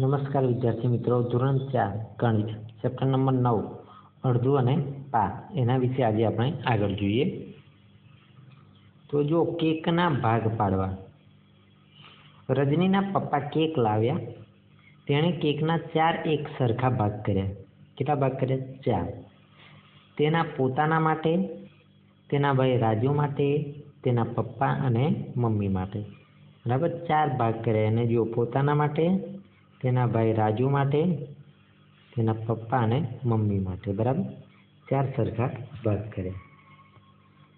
નમસ્કાર વિદ્યાર્થી મિત્રો, ધોરણ ચાર, ગણિત ચેપ્ટર નંબર નવ, અડધું અને પા એના વિશે આજે આપણે આગળ જોઈએ. તો જો કેકના ભાગ પાડવા. રજનીના પપ્પા કેક લાવ્યા. તેણે કેકના ચાર એક સરખા ભાગ કર્યા. કેટલા ભાગ કર્યા? ચાર. તેના પોતાના માટે, તેના ભાઈ રાજુ માટે, તેના પપ્પા અને મમ્મી માટે. બરાબર? ચાર ભાગ કર્યા. અને જો પોતાના માટે તેના ભાઈ રાજુ માટે, તેના પપ્પા અને મમ્મી માટે, બરાબર? ચાર સરખા ભાગ કર્યા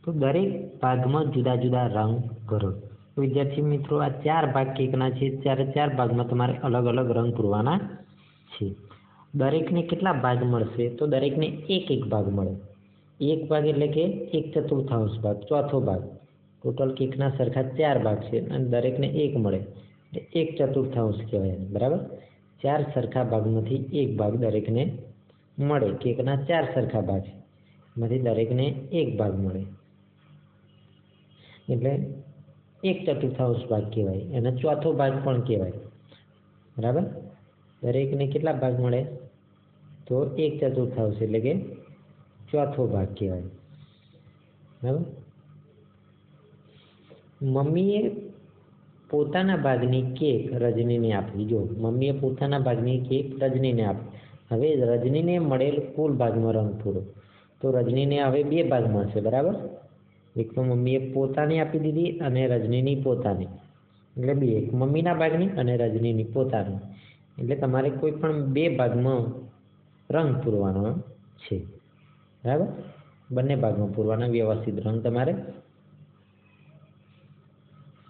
તો દરેક ભાગમાં જુદા જુદા રંગ ભરો. વિદ્યાર્થી મિત્રો, આ ચાર ભાગ કેકના છે. ચાર ચાર ભાગમાં તમારે અલગ અલગ રંગ પૂરવાના છે. દરેકને કેટલા ભાગ મળશે? તો દરેકને એક એક ભાગ મળે. એક ભાગ એટલે કે એક ચતુર્થાંશ ભાગ, ચોથો ભાગ. ટોટલ કેકના સરખા ચાર ભાગ છે અને દરેકને એક મળે. એક ચતુર્થાંશ કહેવાય બરાબર? ચાર સરખા ભાગમાંથી એક ભાગ દરેકને મળે કેકના ચાર સરખા ભાગ છે એમાંથી દરેકને એક ભાગ મળે. એટલે એક ચતુર્થાંશ ભાગ કહેવાય, અને ચોથો ભાગ પણ કહેવાય, બરાબર? દરેકને કેટલા ભાગ મળે? તો એક ચતુર્થાંશ એટલે કે ચોથો ભાગ કહેવાય, બરાબર? મમ્મીએ પોતાના ભાગની કેક રજનીને આપી. જો, મમ્મીએ પોતાના ભાગની કેક રજનીને આપી. હવે રજનીને મળેલ કુલ ભાગનો રંગ પૂરો તો રજનીને હવે બે ભાગ મળશે, બરાબર? એક તો મમ્મીએ પોતાની આપી દીધી અને રજનીની પોતાની. એટલે બે, એક મમ્મીના ભાગની અને રજનીની પોતાની. એટલે તમારે કોઈ પણ બે ભાગમાં રંગ પૂરવાનો છે. બરાબર? બંને ભાગમાં પૂરવાના વ્યવસ્થિત રંગ તમારે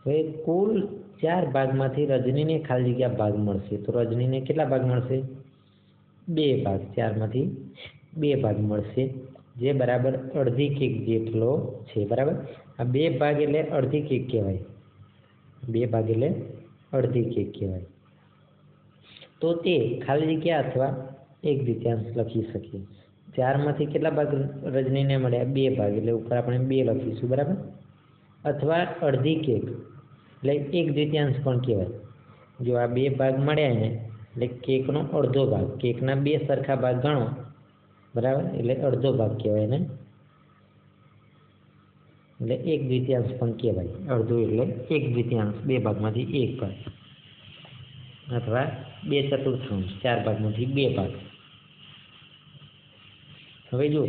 હવે કુલ ચાર ભાગમાંથી રજનીને ખાલી જગ્યા ભાગ મળશે. તો રજનીને કેટલા ભાગ મળશે? બે ભાગ, ચારમાંથી બે ભાગ મળશે. જે બરાબર અડધી કેક જેટલો છે, બરાબર? આ બે ભાગ એટલે અડધી કેક કહેવાય. બે ભાગ એટલે અડધી કેક કહેવાય. તો તે ખાલી જગ્યા અથવા એક દ્વિતીયાંશ લખી શકીએ. ચારમાંથી કેટલા ભાગ રજનીને મળ્યા? બે ભાગ, એટલે ઉપર આપણે બે લખીશું, બરાબર? અથવા અડધી કેક. એટલે એક દ્વિતીયાંશ પણ કહેવાય. જો આ બે ભાગ મળ્યા ને, એટલે કેકનો અડધો ભાગ, કેકના બે સરખા ભાગ ગણો, બરાબર? એટલે અડધો ભાગ કહેવાય ને એટલે એક દ્વિતીયાંશ પણ કહેવાય. અડધો એટલે એક દ્વિતીયાંશ, બે ભાગમાંથી એક ભાગ. અથવા બે ચતુર્થાંશ, ચાર ભાગમાંથી બે ભાગ. હવે જો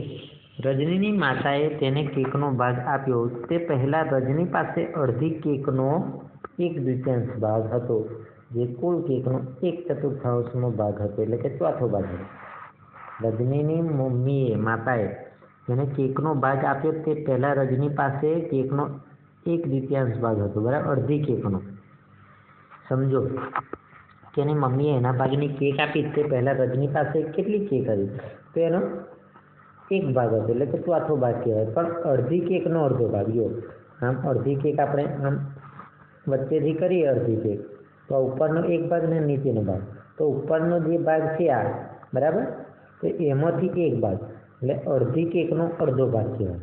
રજનીની માતાએ તેને કેકનો ભાગ આપ્યો. તે પહેલાં રજની પાસે અડધી કેકનો એક દ્વિતીયાંશ ભાગ હતો, જે કુલ કેકનો એક ચતુર્થાંશનો ભાગ હતો, એટલે કે ચોથો ભાગ હતો. રજનીની મમ્મીએ માતાએ તેને કેકનો ભાગ આપ્યો, તે પહેલાં રજની પાસે કેકનો એક દ્વિતીયાંશ ભાગ હતો, બરાબર? અડધી કેકનો. સમજો, કે એની મમ્મીએ એના ભાગની કેક આપી, તે પહેલાં રજની પાસે કેટલી કેક હતી તો એનો એક ભાગ હતો, એટલે કે ચોથો ભાગ કહેવાય. પણ અડધી કેકનો અડધો ભાગ, જો. આમ અડધી કેક આપણે આમ વચ્ચેથી કરીએ અડધી કેક તો ઉપરનો એક ભાગ ને નીચેનો ભાગ. તો ઉપરનો જે ભાગ છે આ, બરાબર? તો એમાંથી એક ભાગ. એટલે અડધી કેકનો અડધો ભાગ કહેવાય.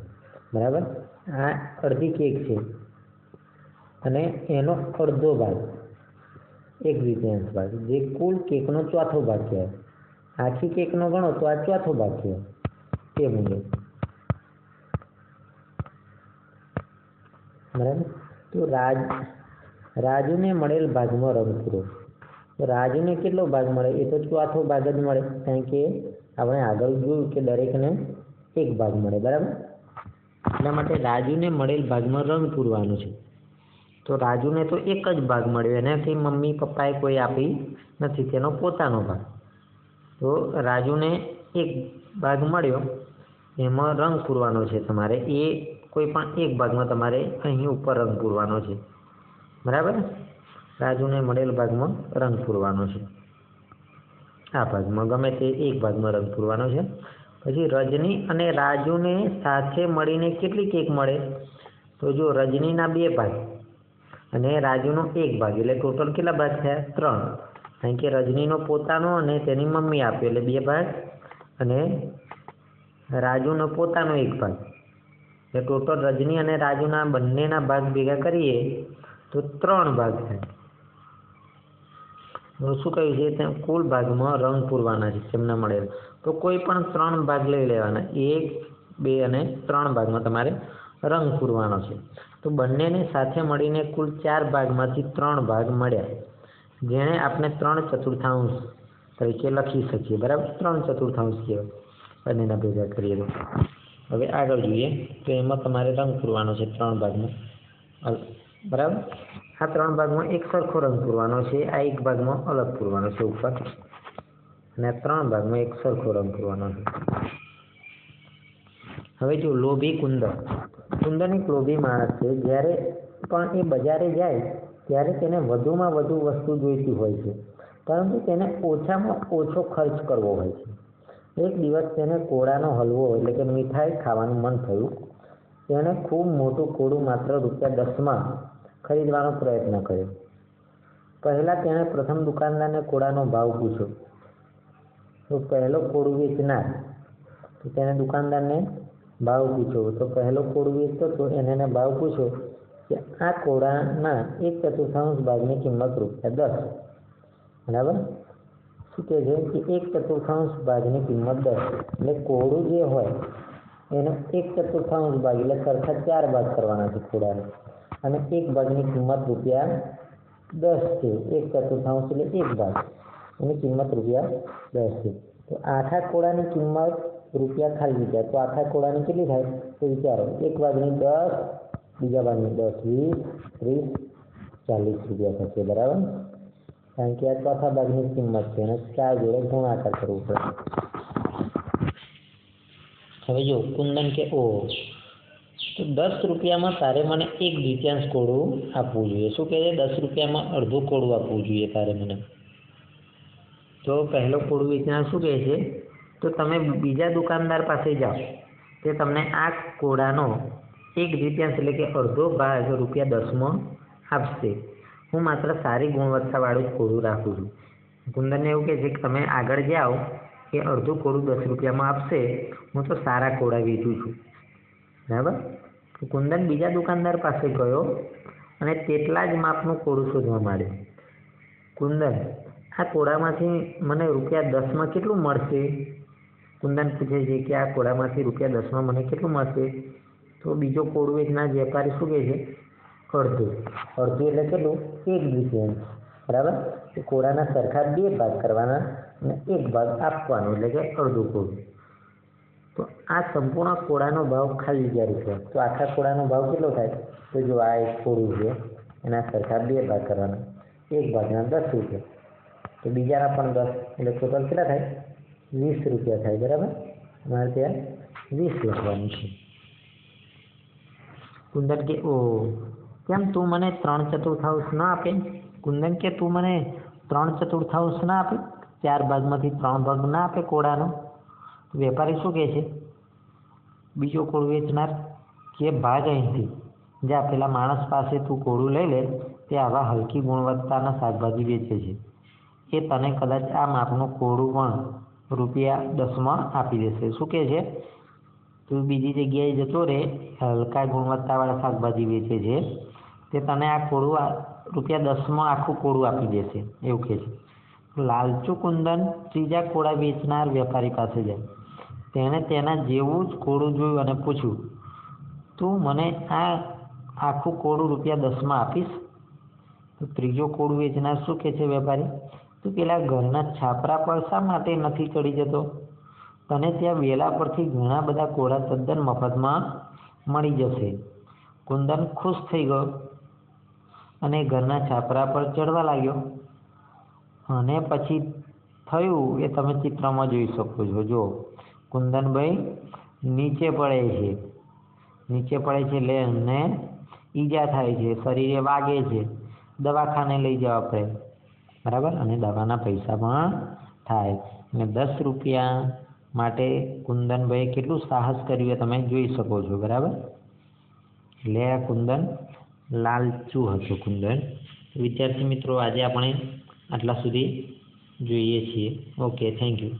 બરાબર? આ અડધી કેક છે. અને એનો અડધો ભાગ. એક દ્વિતીયાંશ ભાગ. જે કુલ કેકનો ચોથો ભાગ કહેવાય. આખી કેકનો ગણો તો આ ચોથો ભાગ કહેવાય. તે મુજબ તો રાજ, રાજુને મળેલ ભાગમાં રંગ પૂરો. તો રાજુને કેટલો ભાગ મળે? એ તો ચોથો ભાગ જ મળે. કારણ કે આપણે આગળ જોયું કે દરેકને એક ભાગ મળે. બરાબર? એટલા માટે રાજુને મળેલ ભાગમાં રંગ પૂરવાનું છે. તો રાજુને તો એક જ ભાગ મળ્યો. એનાથી મમ્મી પપ્પાએ કોઈ આપી નથી. તેનો પોતાનો ભાગ. તો રાજુને એક ભાગ મળ્યો. એમાં રંગ પૂરવાનો છે તમારે. એ કોઈ પણ એક ભાગમાં તમારે અહીં ઉપર રંગ પૂરવાનો છે. બરાબર? રાજુને મળેલ ભાગમાં રંગ પૂરવાનો છે. આ ભાગમાં ગમે તે એક ભાગમાં રંગ પૂરવાનો છે. પછી રજની અને રાજુને સાથે મળીને કેટલી કેક મળે? તો જો રજનીના બે ભાગ અને રાજુનો એક ભાગ, એટલે ટોટલ કેટલા ભાગ થયા? ત્રણ. કારણ કે રજનીનો પોતાનો અને તેની મમ્મી આપે, એટલે બે ભાગ અને રાજુનો પોતાનો એક ભાગ. એટલે ટોટલ રજની અને રાજુના બંનેના ભાગ ભેગા કરીએ તો ત્રણ ભાગ થાય. શું કહ્યું છે? ત્યાં કુલ ભાગમાં રંગ પૂરવાના છે તેમને મળેલ. તો કોઈ પણ ત્રણ ભાગ લઈ લેવાના. એક, બે અને ત્રણ ભાગમાં તમારે રંગ પૂરવાનો છે. તો બંનેને સાથે મળીને કુલ ચાર ભાગમાંથી ત્રણ ભાગ મળ્યા. જેણે આપણે ત્રણ ચતુર્થાંશ તરીકે લખી શકીએ. બરાબર? ત્રણ ચતુર્થાંશ કહેવાય. બંનેના ભેગા કરીએ તો હવે આગળ જોઈએ તો એમાં તમારે રંગ પૂરવાનો છે ત્રણ ભાગમાં. બરાબર? આ ત્રણ ભાગમાં એક સરખો રંગ પૂરવાનો છે, આ એક ભાગમાં અલગ પૂરવાનો છે ઉપર. અને ત્રણ ભાગમાં એક સરખો રંગ પૂરવાનો છે. હવે જો લોભી કુંદર. કુંદર એક લોભી માણસ છે, જ્યારે પણ એ બજારે જાય, ત્યારે તેને વધુમાં વધુ વસ્તુ જોઈતી હોય છે. પરંતુ તેને ઓછામાં ઓછો ખર્ચ કરવો હોય છે. એક દિવસ તેને કોળાનો હલવો એટલે કે મીઠાઈ ખાવાનું મન થયું. તેણે ખૂબ મોટું કોળું માત્ર રૂપિયા દસમાં ખરીદવાનો પ્રયત્ન કર્યો. પહેલાં તેણે પ્રથમ દુકાનદારને કોળાનો ભાવ પૂછ્યો. તો પહેલો કોળું વેચનાર? તો તેણે દુકાનદારને ભાવ પૂછ્યો. તો પહેલો કોળું વેચતો તો એને ભાવ પૂછ્યો કે આ કોળાના એક ચતુર્થાંશ ભાગની કિંમત રૂપિયા દસ. બરાબર? શું કહે છે કે એક ચતુર્થાંશ ભાગની કિંમત દસ. એટલે કોળું જે હોય, એનો એક ચતુર્થાંશ ભાગ, એટલે સરખા ચાર ભાગ કરવાના છે કોળાને અને એક ભાગની કિંમત રૂપિયા દસ છે. એક ચતુર્થાંશ એટલે એક ભાગ. એની કિંમત રૂપિયા દસ છે. તો આખા કોળાની કિંમત રૂપિયા ખાલી જગ્યા. તો આખા કોળાની કેટલી થાય? તો વિચારો. એક ભાગની દસ, બીજા ભાગની દસ, વીસ, ત્રીસ, ચાલીસ રૂપિયા થશે. બરાબર? કારણ કે આ ચોથા ભાગની કિંમત છે. અને ચાર જોડે ગુણાકાર કરવું પડે. હવે જો કુંદન કે ઓ, તો દસ રૂપિયામાં તારે મને એક દ્વિત્યાંશ કોળું આપવું જોઈએ. શું કહે છે? દસ રૂપિયામાં અડધું કોળું આપવું જોઈએ તારે મને. તો પહેલો કોળું વેચનાર શું કહે છે? તો તમે બીજા દુકાનદાર પાસે જાઓ. તે તમને આ કોળાનો એક દ્વિત્યાંશ એટલે કે અડધો ભાગ રૂપિયા દસમાં આપશે. હું માત્ર સારી ગુણવત્તાવાળું જ કોળું રાખું છું. કુંદનને એવું કહે છે કે તમે આગળ જાઓ કે અડધું કોળું દસ રૂપિયામાં આપશે, હું તો સારા કોળા વેચું છું. બરાબર? કુંદન બીજા દુકાનદાર પાસે ગયો અને તેટલા જ માપનું કોળું શોધવા માંડ્યું. કુંદન આ કોળામાંથી મને રૂપિયા દસમાં કેટલું મળશે? કુંદન પૂછે છે કે આ કોળામાંથી રૂપિયા દસમાં મને કેટલું મળશે? તો બીજો કોળું વેચનાર વેપારી શું કહે છે? અડધું અડધું એટલે કેટલું એક દ્વિતીયાંશ બરાબર એ કોળાના સરખા બે ભાગ કરવાના અને એક ભાગ આપવાનો એટલે કે અડધું કોળું તો આ સંપૂર્ણ કોળાનો ભાવ ખાલી અગિયાર રૂપિયા તો આખા કોળાનો ભાવ કેટલો થાય તો જો આ એક કોળું છે એના સરખા બે ભાગ કરવાના એક ભાગના દસ રૂપિયા તો બીજાના પણ દસ એટલે ટોટલ કેટલા થાય વીસ રૂપિયા થાય બરાબર અમારે ત્યાં વીસ લખવાનું છે કુંદન કે ઓ કેમ તું મને ત્રણ ચતુર્થાંશ ના આપે? કુંદન કે તું મને ત્રણ ચતુર્થાંશ ના આપે? ચાર ભાગમાંથી ત્રણ ભાગ ના આપે કોળાનો? વેપારી શું કહે છે? બીજો કોળું વેચનાર કે ભાગ અહીંથી? જ્યાં પેલા માણસ પાસે તું કોળું લઈ લે, તે આવા હલકી ગુણવત્તાના શાકભાજી વેચે છે. એ તને કદાચ આ માપનું કોળું પણ રૂપિયા દસમાં આપી દેશે. શું કહે છે? તું બીજી જગ્યાએ જતો રહે, હલકા ગુણવત્તાવાળા શાકભાજી વેચે છે. તે તને આ કોળું રૂપિયા દસમાં આખું કોળું આપી દેશે. એવું કહે છે. લાલચુ કુંદન ત્રીજા કોળા વેચનાર વેપારી પાસે જાય. તેણે તેના જેવું જ કોળું જોયું અને પૂછ્યું, તું મને આ આખું કોળું રૂપિયા દસમાં આપીશ? તો ત્રીજો કોળું વેચનાર શું કહે છે વેપારી, તું પેલા ઘરના છાપરા પર શા માટે નથી ચડી જતો? તને ત્યાં વેલા પરથી ઘણા બધા કોળા તદ્દન મફતમાં મળી જશે. કુંદન ખુશ થઈ ગયો. અને ઘરના છાપરા પર ચડવા લાગ્યો. અને પછી થયું એ તમે ચિત્રમાં જોઈ શકો છો. જો કુંદનભાઈ નીચે પડે છે. નીચે પડે છે એટલે એમને ઈજા થાય છે, શરીરે વાગે છે. દવાખાને લઈ જવા પડે. બરાબર? અને દવાના પૈસા પણ થાય. અને દસ રૂપિયા માટે કુંદનભાઈએ કેટલું સાહસ કર્યું એ તમે જોઈ શકો છો. બરાબર? એટલે આ કુંદન લાલચું હતું કુંદન. વિદ્યાર્થી મિત્રો આજે આપણે આટલા સુધી જોઈએ છીએ. Okay thank you